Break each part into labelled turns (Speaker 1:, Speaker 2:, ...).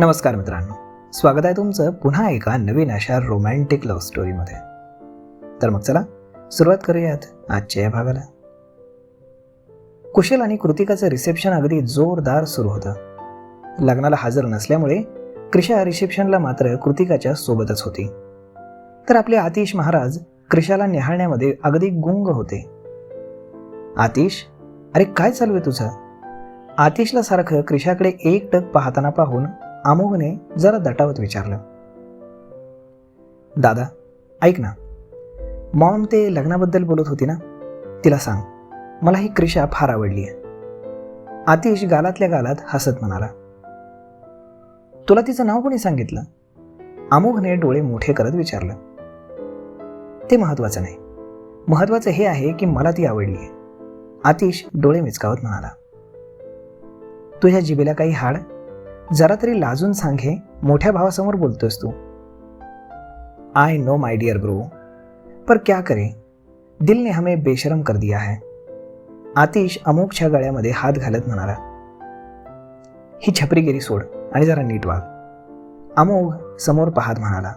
Speaker 1: नमस्कार मित्रांनो. स्वागत आहे तुमचं पुन्हा एका नवीन अशा रोमॅन्टिक लव्ह स्टोरीमध्ये तर मग चला सुरुवात करूयात आजच्या या भागाला. कुशल आणि कृतिकाचं रिसेप्शन अगदी जोरदार सुरू होतं. लग्नाला हजर नसल्यामुळे क्रिशा रिसेप्शनला मात्र कृतिकाच्या सोबतच होती. तर आपले आतिश महाराज क्रिशाला निहाळण्यामध्ये अगदी गुंग होते. आतिश अरे काय चालू आहे तुझं? आतिशला सारखं क्रिशाकडे एकटक पाहताना पाहून आमोघने जरा दटावत विचारलं. दादा ऐक ना. मॉम ते लग्नाबद्दल बोलत होती ना? तिला सांग. मला ही क्रिशा फार आवडली आहे. आतिश गालातल्या गालात हसत म्हणाला. तुला तिचं नाव कोणी सांगितलं? अमोघने डोळे मोठे करत विचारलं. ते महत्वाचं नाही. महत्वाचं हे आहे की मला ती आवडली आहे. आतिश डोळे मिचकावत म्हणाला. तुझ्या जिबेला काही हाड जरा तरी लाजून सांग हे. मोठ्या भावासमोर बोलतोस तू. I know my dear bro पर क्या करे? दिल ने हमें बेशरम कर दिया है. आतिश अमोकच्या गळ्यामध्ये हात घालत म्हणाला. ही छपरीगिरी सोड आणि जरा नीट वाग. अमोघ समोर पाहत म्हणाला.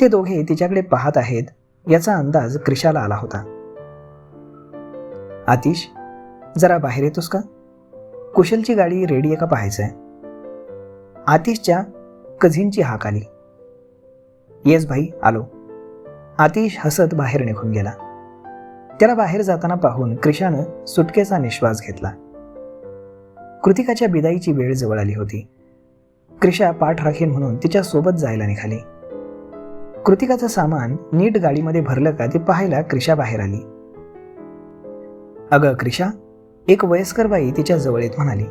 Speaker 1: ते दोघे तिच्याकडे पाहत आहेत याचा अंदाज क्रिशाला आला होता. आतिश जरा बाहेर येतोस का? कुशलची गाडी रेडी आहे का पाहायचंय? आतिशच्या कझिनची हाक आली. येस भाई आलो. आतिश हसत बाहेर निघून गेला. त्याला बाहेर जाताना पाहून क्रिशानं सुटकेचा निश्वास घेतला. कृतिकाच्या बिदाईची वेळ जवळ आली होती. क्रिशा पाठ राखीन म्हणून तिच्या सोबत जायला निघाली. कृतिकाचं सामान नीट गाडीमध्ये भरलं का ते पाहायला क्रिशा बाहेर आली. अगं क्रिशा एक वयस्कर बाई तिच्या जवळ येत म्हणाली.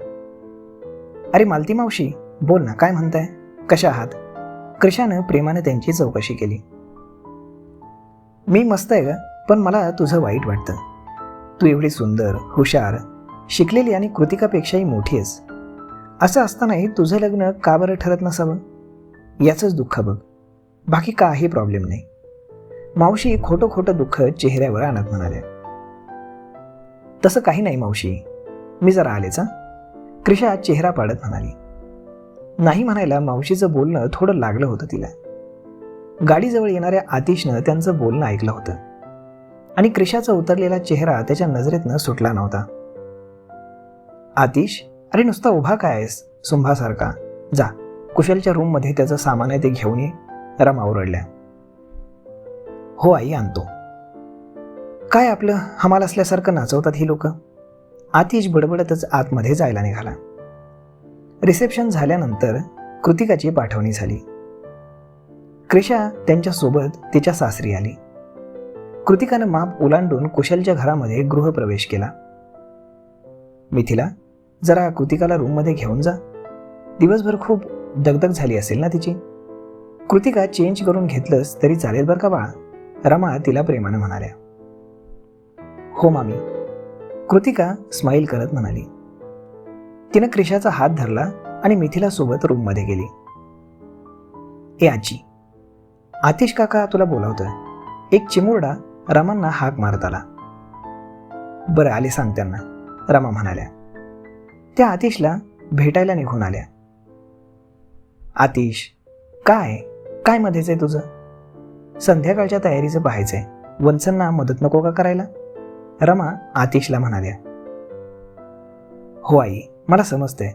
Speaker 1: अरे मालती मावशी बोल ना काय म्हणताय? कशा आहात? कृषानं प्रेमानं त्यांची चौकशी केली. मी मस्त आहे ग पण मला तुझं वाईट वाटतं. तू एवढी सुंदर हुशार शिकलेली आणि कृतिकापेक्षाही मोठी आहेस. असं असतानाही तुझं लग्न का बरं ठरत नसावं? याचंच दुःख बघ. बाकी काही प्रॉब्लेम नाही. मावशी खोटं खोटं दुःख चेहऱ्यावर आणत म्हणाल्या. तसं काही नाही मावशी. मी जरा आलेच क्रिशा चेहरा पाडत म्हणाली. नाही म्हणायला मावशीचं बोलणं थोडं लागलं होतं तिला. गाडीजवळ येणाऱ्या आतिशनं त्यांचं बोलणं ऐकलं होतं. आणि क्रिशाचा उतरलेला चेहरा त्याच्या नजरेतनं सुटला नव्हता. आतिश अरे नुसता उभा काय आहेस? सुंभासारखा. जा कुशलच्या रूममध्ये त्याचं सामान आहे ते घेऊन ये. रमा ओरडल्या. हो आई आणतो. काय आपलं हमाल असल्यासारखं नाचवतात ही लोक? आतिश बडबडतच आतमध्ये जायला निघाला. रिसेप्शन झाल्यानंतर कृतिकाची पाठवणी झाली. क्रिशा त्यांच्यासोबत तिच्या सासरी आली. कृतिकानं माप ओलांडून कुशलच्या घरामध्ये गृहप्रवेश केला. मिथिला जरा कृतिकाला रूममध्ये घेऊन जा. दिवसभर खूप दगदग झाली असेल ना तिची? कृतिका चेंज करून घेतलंस तरी चालेल बरं का बाळा? रमा तिला प्रेमानं म्हणाल्या. हो मामी. कृतिका स्माईल करत म्हणाली. तिनं क्रिशाचा हात धरला आणि मिथिला सोबत रूममध्ये गेली. ए आजी आतिश काका तुला बोलावतोय. एक चिमुरडा रमांना हाक मारत आला. बरं आले सांग त्यांना रमा म्हणाल्या. त्या आतिशला भेटायला निघून आल्या. आतिश काय? काय मध्येच आहे तुझं? संध्याकाळच्या तयारीचं पाहायचंय. वंचनना मदत नको का करायला? रमा आतिशला म्हणाल्या. हो आई मला समजतंय.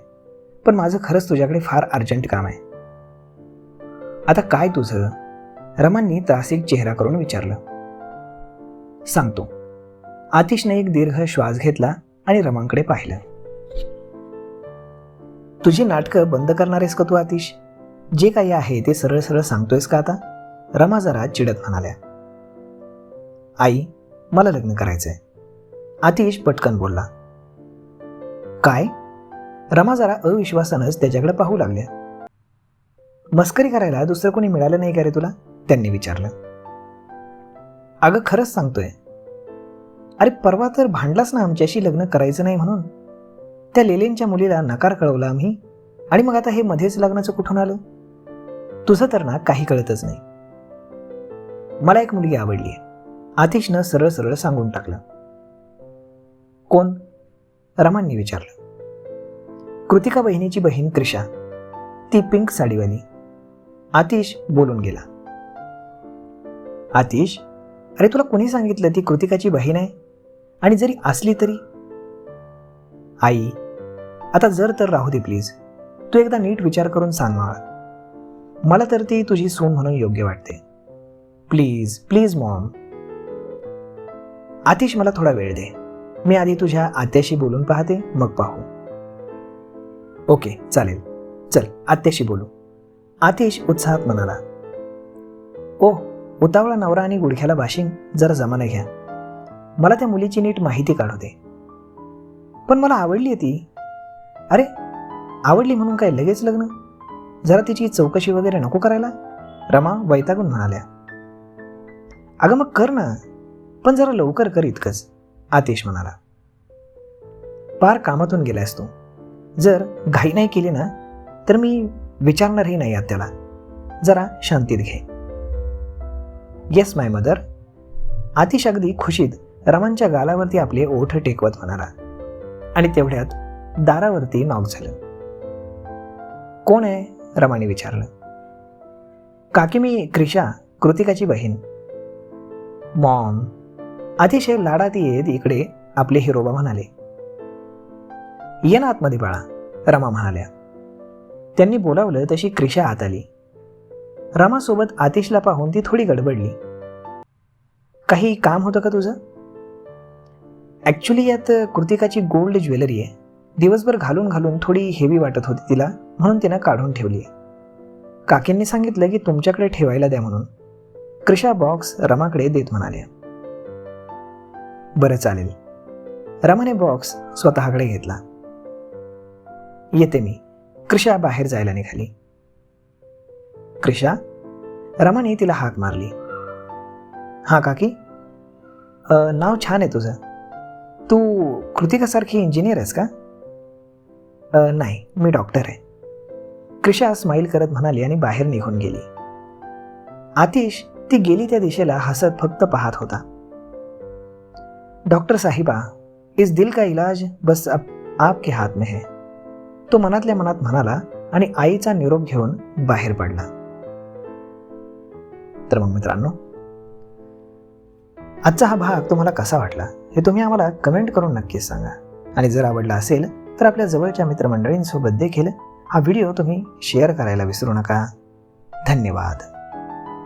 Speaker 1: पण माझं खरंच तुझ्याकडे फार अर्जंट काम आहे. आता काय तुझं? रमांनी त्रासिक चेहरा करून विचारलं. सांगतो. आतिशने एक दीर्घ श्वास घेतला आणि रमांकडे पाहिलं. तुझी नाटकं बंद करणारेस का तू आतिश? जे काही आहे ते सरळ सरळ सांगतोयस का आता? रमा जरा चिडत म्हणाल्या. आई मला लग्न करायचंय. आतिश पटकन बोलला. काय? रमा जरा अविश्वासानंच त्याच्याकडे पाहू लागल्या. मस्करी करायला दुसरं कोणी मिळालं नाही का रे तुला? त्यांनी विचारलं. अगं खरंच सांगतोय. अरे परवा तर भांडलास ना आमच्याशी लग्न करायचं नाही म्हणून? त्या लेलेंच्या मुलीला नकार कळवला आम्ही. आणि मग आता हे मध्येच लग्नाचं कुठून आलं? तुझं तर ना काही कळतच नाही. मला एक मुलगी आवडली. आतिशनं सरळ सरळ सांगून टाकलं. कोण? रमांनी विचारलं. कृतिका बहिणीची बहीण क्रिशा ती पिंक साडीवाली. आतिश बोलून गेला. आतिश अरे तुला कोणी सांगितलं ती कृतिकाची बहीण आहे? आणि जरी असली तरी? आई आता जर तर राहू दे प्लीज. तू एकदा नीट विचार करून सांग मला मला तर ती तुझी सून म्हणून योग्य वाटते. Please please Maugham. आतिश मला थोडा वेळ दे. मी आधी तुझ्या आत्याशी बोलून पाहते मग पाहू. ओके चालेल. चल आत्याशी बोलू. आतिश उत्साहात म्हणाला ओ उतावळा नवरा आणि गुडघ्याला बाशिंग जरा जमाना घ्या. मला त्या मुलीची नीट माहिती काढवते पण मला आवडली आहे ती. अरे आवडली म्हणून काय लगेच लग्न? जरा तिची चौकशी वगैरे नको करायला? रमा वैतागून म्हणाल्या. अगं मग कर ना पण जरा लवकर कर इतकंच आतिश म्हणाला. पार कामातून गेलायस तू. जर घाई नाही केली ना तर मी विचारणारही नाही आत त्याला. जरा शांतीत घे. येस माय मदर आतिश अगदी खुशीत रमांच्या गालावरती आपले ओठ टेकवत म्हणाला. आणि तेवढ्यात दारावरती नॉक झालं. कोण आहे? रमाने विचारलं. काकी मी क्रिशा कृतिकाची बहीण. मॉम अतिशय लाडात येत इकडे आपले हिरोबा म्हणाले. ये ना आतमध्ये बाळा रमा म्हणाल्या. त्यांनी बोलावलं तशी क्रिशा आत आली. रमासोबत आतिशला पाहून ती थोडी गडबडली. काही काम होतं का तुझं? ॲक्च्युली यात कृतिकाची गोल्ड ज्वेलरी आहे. दिवसभर घालून घालून थोडी हेवी वाटत होती तिला म्हणून तिनं काढून ठेवली. काकींनी सांगितलं की तुमच्याकडे ठेवायला द्या म्हणून. क्रिशा बॉक्स रमाकडे देत म्हणाल्या. बरं चालेल. रमाने बॉक्स स्वतःकडे घेतला. येते मी. कृषा बाहेर जायला निघाली. कृषा रमाने तिला हाक मारली. हा काकी नाव छान आहे तुझं. तू कृतिकासारखी इंजिनियर आहेस का? नाही मी डॉक्टर आहे. कृषा स्माईल करत म्हणाली आणि बाहेर निघून गेली. आतिश ती गेली त्या दिशेला हसत फक्त पाहत होता. डॉक्टर साहिबा इस दिल का इलाज? बस अब आपके हात में है. तो मनातल्या मनात म्हणाला आणि आईचा निरोप घेऊन बाहेर पडला. तर मग मित्रांनो आजचा हा भाग तुम्हाला कसा वाटला हे तुम्ही आम्हाला कमेंट करून नक्कीच सांगा. आणि जर आवडला असेल तर आपल्या जवळच्या मित्रमंडळींसोबत देखील हा व्हिडिओ तुम्ही शेअर करायला विसरू नका. धन्यवाद.